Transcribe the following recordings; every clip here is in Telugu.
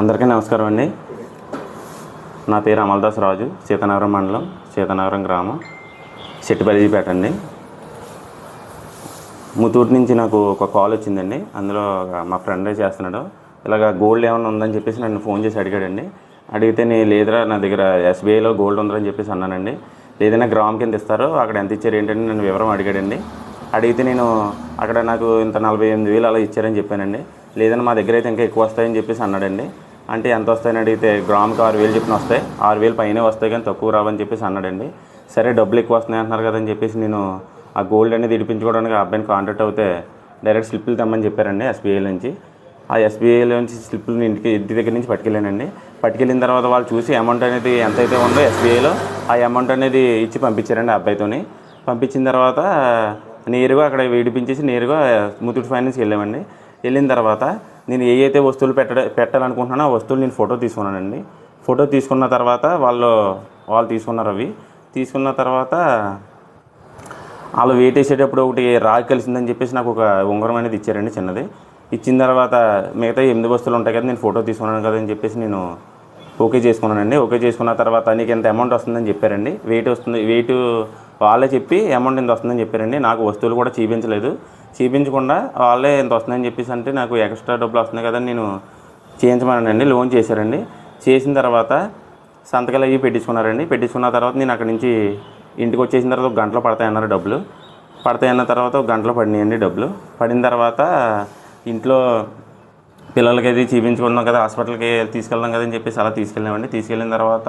అందరికీ నమస్కారం అండి. నా పేరు అమల్దాస్ రాజు సీతానగరం మండలం సీతానగరం గ్రామం చెట్టుబలిపేట అండి. ముతూరు నుంచి నాకు ఒక కాల్ వచ్చిందండి. అందులో మా ఫ్రెండ్ చేస్తున్నాడు. ఇలాగ గోల్డ్ ఏమైనా ఉందని చెప్పేసి నన్ను ఫోన్ చేసి అడిగాడండి. అడిగితే నేను లేదురా నా దగ్గర ఎస్బీఐలో గోల్డ్ ఉందని చెప్పేసి అన్నానండి. లేదైనా గ్రామ్ కింద ఇస్తారు అక్కడ ఎంత ఇచ్చారు ఏంటని నన్ను వివరం అడిగాడండి. అడిగితే నేను అక్కడ నాకు ఇంత నలభై ఎనిమిది వేలు అలా ఇచ్చారని చెప్పానండి. లేదని మా దగ్గర అయితే ఇంకా ఎక్కువ వస్తాయని చెప్పేసి అన్నాడండి. అంటే ఎంత వస్తాయని అడిగితే గ్రామ్కి ఆరు వేలు చెప్పిన వస్తాయి. ఆరు వేలు పైనే వస్తాయి కానీ తక్కువ రావని చెప్పేసి అన్నాడండి. సరే డబ్బులు ఎక్కువ వస్తున్నాయి అంటున్నారు కదని చెప్పేసి నేను ఆ గోల్డ్ అనేది ఇడిపించుకోవడానికి ఆ అబ్బాయిని కాంటాక్ట్ అవుతే డైరెక్ట్ స్లిప్పులు తెమ్మని చెప్పారండి ఎస్బీఐ నుంచి. ఆ ఎస్బీఐ నుంచి స్లిప్పులు ఇంటికి ఇంటి దగ్గర నుంచి పట్టుకెళ్ళానండి. పట్టుకెళ్ళిన తర్వాత వాళ్ళు చూసి అమౌంట్ అనేది ఎంత అయితే ఉందో ఎస్బీఐలో ఆ అమౌంట్ అనేది ఇచ్చి పంపించారండి ఆ అబ్బాయితోని. పంపించిన తర్వాత నేరుగా అక్కడ విడిపించేసి నేరుగా ముత్తూట్ ఫైనాన్స్కి వెళ్ళామండి. వెళ్ళిన తర్వాత నేను ఏ అయితే వస్తువులు పెట్ట పెట్టాలనుకుంటున్నానో ఆ వస్తువులు నేను ఫోటో తీసుకున్నానండి. ఫోటో తీసుకున్న తర్వాత వాళ్ళు వాళ్ళు తీసుకున్నారు అవి. తీసుకున్న తర్వాత వాళ్ళు వెయిట్ వేసేటప్పుడు ఒకటి రాగి కలిసిందని చెప్పేసి నాకు ఒక ఉంగరం అనేది ఇచ్చారండి చిన్నది. ఇచ్చిన తర్వాత మిగతా ఎనిమిది వస్తువులు ఉంటాయి కదా నేను ఫోటో తీసుకున్నాను కదా అని చెప్పేసి నేను ఓకే చేసుకున్నానండి. ఓకే చేసుకున్న తర్వాత నీకు ఎంత అమౌంట్ వస్తుందని చెప్పారండి. వెయిట్ వస్తుంది వెయిట్ వాళ్ళే చెప్పి అమౌంట్ ఎంత వస్తుందని చెప్పారండి. నాకు వస్తువులు కూడా చూపించలేదు. చూపించకుండా వాళ్ళే ఎంత వస్తుందని చెప్పేసి అంటే నాకు ఎక్స్ట్రా డబ్బులు వస్తున్నాయి కదా నేను చేయించమనండి లోన్ చేశారండి. చేసిన తర్వాత సంతకాలు అవి పెట్టించుకున్నారండి. పెట్టించుకున్న తర్వాత నేను అక్కడి నుంచి ఇంటికి వచ్చేసిన తర్వాత ఒక గంటలో పడతాయన్నారు డబ్బులు. పడతాయన్న తర్వాత ఒక గంటలో పడినాయండి డబ్బులు. పడిన తర్వాత ఇంట్లో పిల్లలకి అది చూపించుకున్నాం కదా హాస్పిటల్కి తీసుకెళ్దాం కదా అని చెప్పేసి అలా తీసుకెళ్ళామండి తీసుకెళ్ళిన తర్వాత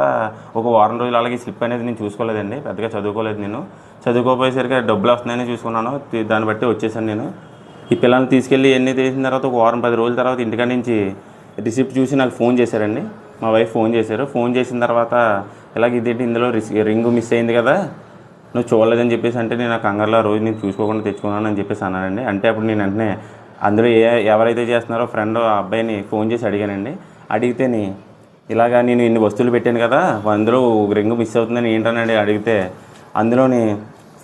ఒక వారం రోజులు అలాగే స్లిప్ అనేది నేను చూసుకోలేదండి పెద్దగా చదువుకోలేదు నేను. చదువుకోపోయేసరికి డబ్బులు వస్తున్నాయని చూసుకున్నాను దాన్ని బట్టి వచ్చేసాను నేను. ఈ పిల్లల్ని తీసుకెళ్ళి ఎన్ని తీసిన తర్వాత ఒక వారం పది రోజుల తర్వాత ఇంటికాడ నుంచి రిసిప్ట్ చూసి నాకు ఫోన్ చేశారండి. మా వైఫ్ ఫోన్ చేశారు. ఫోన్ చేసిన తర్వాత ఇలాగ ఇదేంటి ఇందులో రింగు రింగ్ మిస్ అయింది కదా నువ్వు చూడలేదని చెప్పేసి అంటే నేను ఆ కంగారులో రోజు నేను చూసుకోకుండా తెచ్చుకున్నాను అని చెప్పేసి అన్నానండి అంటే అప్పుడు నేను వెంటనే అందులో ఏ ఎవరైతే చేస్తున్నారో ఫ్రెండ్ ఆ అబ్బాయిని ఫోన్ చేసి అడిగానండి. అడిగితేని ఇలాగా నేను ఇన్ని వస్తువులు పెట్టాను కదా అందులో రింగ్ మిస్ అవుతుందని ఏంటనండి అడిగితే అందులోని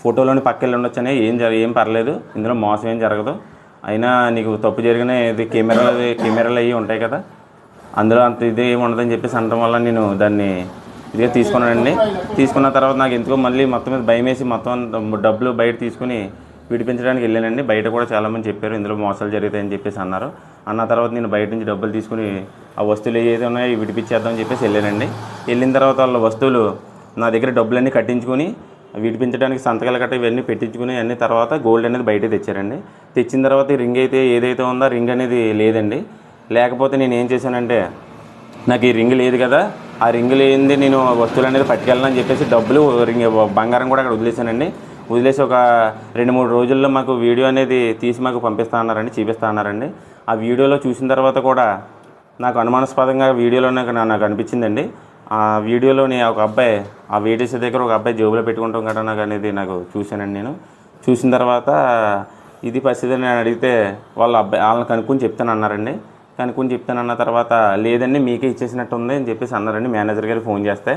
ఫోటోలోని పక్కకెళ్ళి ఉండొచ్చని ఏం జరగ ఏం పర్లేదు ఇందులో మోసం ఏం జరగదు అయినా నీకు తప్పు జరిగిన ఇది కెమెరాలు కెమెరాలు అవి ఉంటాయి కదా అందులో అంత ఇది ఏమి ఉండదని చెప్పేసి అనడం వల్ల నేను దాన్ని ఇదిగా తీసుకున్నానండి. తీసుకున్న తర్వాత నాకు ఎందుకో మళ్ళీ మొత్తం మీద భయం వేసి మొత్తం డబ్బులు బయట తీసుకుని విడిపించడానికి వెళ్ళానండి. బయట కూడా చాలామంది చెప్పారు ఇందులో మోసాలు జరుగుతాయని చెప్పేసి అన్నారు. అన్న తర్వాత నేను బయట నుంచి డబ్బులు తీసుకుని ఆ వస్తువులు ఏదైతే ఉన్నాయో విడిపించేద్దామని చెప్పేసి వెళ్ళానండి. వెళ్ళిన తర్వాత వాళ్ళ వస్తువులు నా దగ్గర డబ్బులన్నీ కట్టించుకుని విడిపించడానికి సంతకాలు కట్ట ఇవన్నీ పెట్టించుకుని అన్ని తర్వాత గోల్డ్ అనేది బయట తెచ్చారండి. తెచ్చిన తర్వాత ఈ రింగ్ అయితే ఏదైతే ఉందో రింగ్ అనేది లేదండి. లేకపోతే నేను ఏం చేశానంటే నాకు ఈ రింగ్ లేదు కదా ఆ రింగ్ లేనిది నేను వస్తువులు అనేది పట్టుకెళ్ళాలని చెప్పేసి డబ్బులు రింగ్ బంగారం కూడా అక్కడ వదిలేశానండి. వదిలేసి ఒక రెండు మూడు రోజుల్లో మాకు వీడియో అనేది తీసి మాకు పంపిస్తా అన్నారండి చూపిస్తా అన్నారండి. ఆ వీడియోలో చూసిన తర్వాత కూడా నాకు అనుమానాస్పదంగా వీడియోలో నాకు నాకు అనిపించిందండి. ఆ వీడియోలోని ఒక అబ్బాయి ఆ వేటేసే దగ్గర ఒక అబ్బాయి జేబులో పెట్టుకుంటాం కదా నాకు అనేది నాకు చూశానండి నేను. చూసిన తర్వాత ఇది పరిస్థితి అని నేను అడిగితే వాళ్ళ అబ్బాయి వాళ్ళని కనుక్కొని చెప్తాను అన్నారండి. కనుక్కొని చెప్తానన్న తర్వాత లేదండి మీకే ఇచ్చేసినట్టు ఉంది అని చెప్పేసి అన్నారండి మేనేజర్ గారికి ఫోన్ చేస్తే.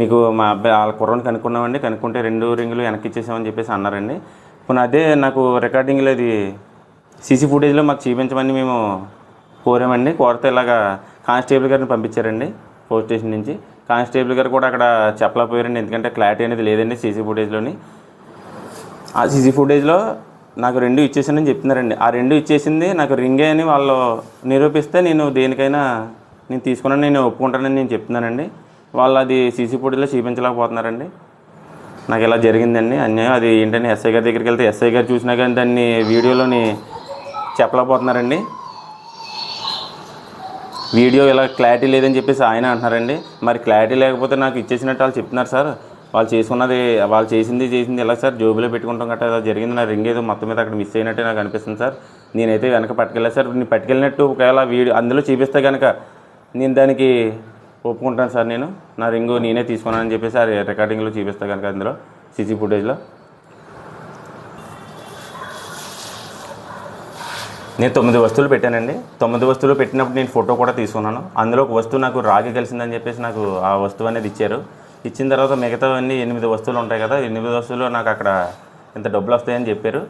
మీకు మా అబ్బాయి వాళ్ళ కుర్రని కనుక్కున్నామండి. కనుక్కుంటే రెండు రింగులు వెనక్కి ఇచ్చేసామని చెప్పేసి అన్నారండి. ఇప్పుడు అదే నాకు రికార్డింగ్లో ఇది సీసీ ఫుటేజ్లో మాకు చూపించమని మేము కోరామండి. కోరితే ఇలాగా కానిస్టేబుల్ గారిని పంపించారండి పోలీస్ స్టేషన్ నుంచి. కానిస్టేబుల్ గారు కూడా అక్కడ చెప్పలేకపోయారండి. ఎందుకంటే క్లారిటీ అనేది లేదండి సీసీ ఫుటేజ్లోని. ఆ సీసీ ఫుటేజ్లో నాకు రెండు ఇచ్చేసానని చెప్తున్నారండి. ఆ రెండు ఇచ్చేసింది నాకు రింగే అని వాళ్ళు నిరూపిస్తే నేను దేనికైనా నేను తీసుకున్నాను నేను ఒప్పుకుంటానని నేను చెప్తున్నానండి. వాళ్ళు అది సీసీ ఫుటేజ్లో చూపించలేకపోతున్నారండి. నాకు ఇలా జరిగిందండి. అన్యాయం. అది ఏంటంటే ఎస్ఐ గారి దగ్గరికి వెళ్తే ఎస్ఐ గారు చూసినా కానీ దాన్ని వీడియోలోని చెప్పలేకపోతున్నారండి. వీడియో ఇలా క్లారిటీ లేదని చెప్పేసి ఆయన అంటున్నారండి. మరి క్లారిటీ లేకపోతే నాకు ఇచ్చేసినట్టు వాళ్ళు చెప్తున్నారు సార్. వాళ్ళు చేసుకున్నది వాళ్ళు చేసింది చేసింది ఎలా సార్? జోబులో పెట్టుకుంటాం గట్రా ఇలా జరిగింది. నా రింగ్ ఏదో మొత్తం మీద అక్కడ మిస్ అయినట్టే నాకు అనిపిస్తుంది సార్. నేనైతే వెనక పట్టుకెళ్ళా సార్. నేను పట్టుకెళ్ళినట్టు ఒకవేళ వీడియో అందులో చూపిస్తే కనుక నేను దానికి ఒప్పుకుంటాను సార్ నేను. నా రింగు నేనే తీసుకున్నానని చెప్పేసి ఆ రికార్డింగ్లో చూపిస్తాను కనుక అందులో సీసీ ఫుటేజ్లో నేను తొమ్మిది వస్తువులు పెట్టానండి. తొమ్మిది వస్తువులు పెట్టినప్పుడు నేను ఫోటో కూడా తీసుకున్నాను. అందులో ఒక వస్తువు నాకు రాగి కలిసిందని చెప్పేసి నాకు ఆ వస్తువు అనేది ఇచ్చారు. ఇచ్చిన తర్వాత మిగతావన్నీ ఎనిమిది వస్తువులు ఉంటాయి కదా ఎనిమిది వస్తువులు నాకు అక్కడ ఇంత డబ్బులు వస్తాయని చెప్పారు.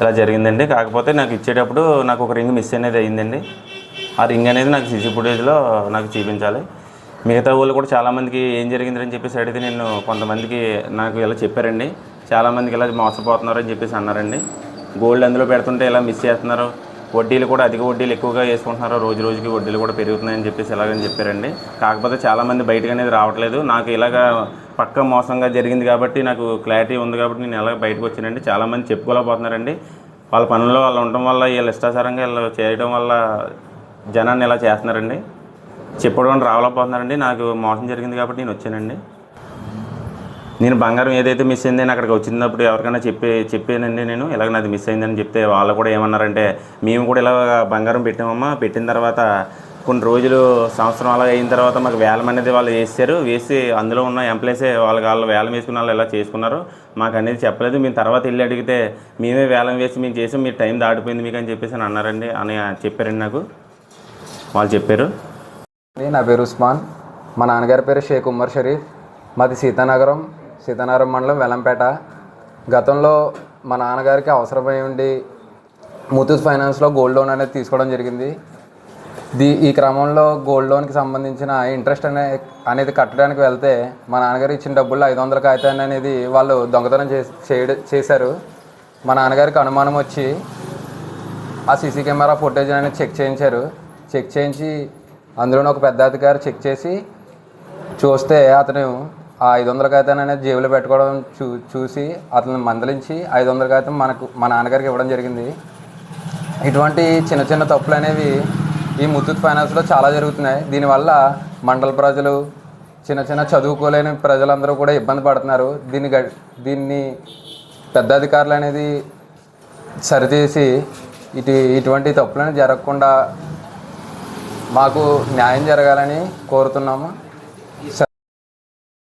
ఇలా జరిగిందండి. కాకపోతే నాకు ఇచ్చేటప్పుడు నాకు ఒక రింగ్ మిస్ అనేది అయ్యిందండి ఆ రింగ్ అనేది నాకు సీసీ ఫుటేజ్లో నాకు చూపించాలి. మిగతా వాళ్ళు కూడా చాలామందికి ఏం జరిగిందని చెప్పేసి అడిగితే నేను కొంతమందికి నాకు ఇలా చెప్పారండి. చాలామందికి ఇలా మోసపోతున్నారు అని చెప్పేసి అన్నారండి. గోల్డ్ అందులో పెడుతుంటే ఇలా మిస్ చేస్తున్నారు. వడ్డీలు కూడా అధిక వడ్డీలు ఎక్కువగా వేసుకుంటున్నారు. రోజు రోజుకి వడ్డీలు కూడా పెరుగుతున్నాయని చెప్పేసి ఇలాగని చెప్పారండి. కాకపోతే చాలామంది బయటకు అనేది రావట్లేదు. నాకు ఇలాగ పక్క మోసంగా జరిగింది కాబట్టి నాకు క్లారిటీ ఉంది కాబట్టి నేను ఎలా బయటకు వచ్చానండి. చాలామంది చెప్పుకోలేకపోతున్నారండి. వాళ్ళ పనుల్లో వాళ్ళు ఉండటం వల్ల వీళ్ళు ఇష్టాసారంగా వీళ్ళు చేయడం వల్ల జనాన్ని ఇలా చేస్తున్నారండి? చెప్పడం రావలేకపోతున్నారండి నాకు మోసం జరిగింది కాబట్టి నేను వచ్చానండి. నేను బంగారం ఏదైతే మిస్ అయిందని అక్కడికి వచ్చినప్పుడు ఎవరికైనా చెప్పి చెప్పానండి నేను. ఇలాగ నాది మిస్ అయిందని చెప్తే వాళ్ళు కూడా ఏమన్నారంటే మేము కూడా ఇలా బంగారం పెట్టామమ్మా పెట్టిన తర్వాత కొన్ని రోజులు సంవత్సరం అలా అయిన తర్వాత మాకు వేలం అనేది వాళ్ళు వేసారు వేసి అందులో ఉన్న ఎంప్లాయీసే వాళ్ళకి వాళ్ళు వేలం వేసుకున్న వాళ్ళు ఇలా చేసుకున్నారు మాకు అనేది చెప్పలేదు. మేము తర్వాత వెళ్ళి అడిగితే మేమే వేలం వేసి మేము చేసాం మీ టైం దాటిపోయింది మీకు అని చెప్పేసి అని అన్నారండి. అని చెప్పారండి నాకు. వాళ్ళు చెప్పారు. నా పేరు ఉస్మాన్. మా నాన్నగారి పేరు షేక్ ఉమర్ షరీఫ్. మాది సీతానగరం సీతానగరం మండలం వెలంపేట. గతంలో మా నాన్నగారికి అవసరమై ఉండి ముతూట్ ఫైనాన్స్లో గోల్డ్ లోన్ అనేది తీసుకోవడం జరిగింది. దీ ఈ క్రమంలో గోల్డ్ లోన్కి సంబంధించిన ఇంట్రెస్ట్ అనే అనేది కట్టడానికి వెళ్తే మా నాన్నగారు ఇచ్చిన డబ్బుల్లో ఐదు వందల కాగితాన్ని అనేది వాళ్ళు దొంగతనం చే చేశారు. మా నాన్నగారికి అనుమానం వచ్చి ఆ సీసీ కెమెరా ఫుటేజ్ అనేది చెక్ చేయించారు. చెక్ చేయించి అందులోనే ఒక పెద్ద అధికారి చెక్ చేసి చూస్తే అతను ఆ ఐదు వందల కాగితాన్ని అనేది జేబులో పెట్టుకోవడం చూ చూసి అతను మందలించి ఐదు వందల కాగితం మనకు మా నాన్నగారికి ఇవ్వడం జరిగింది. ఇటువంటి చిన్న చిన్న తప్పులు అనేవి ఈ ముత్తూట్ ఫైనాన్స్లో చాలా జరుగుతున్నాయి. దీనివల్ల మండల ప్రజలు చిన్న చిన్న చదువుకోలేని ప్రజలందరూ కూడా ఇబ్బంది పడుతున్నారు. దీన్ని గ- దీన్ని పెద్ద అధికారులు అనేది సరిచేసి ఇటు ఇటువంటి తప్పులను జరగకుండా మాకు న్యాయం జరగాలని కోరుతున్నాము.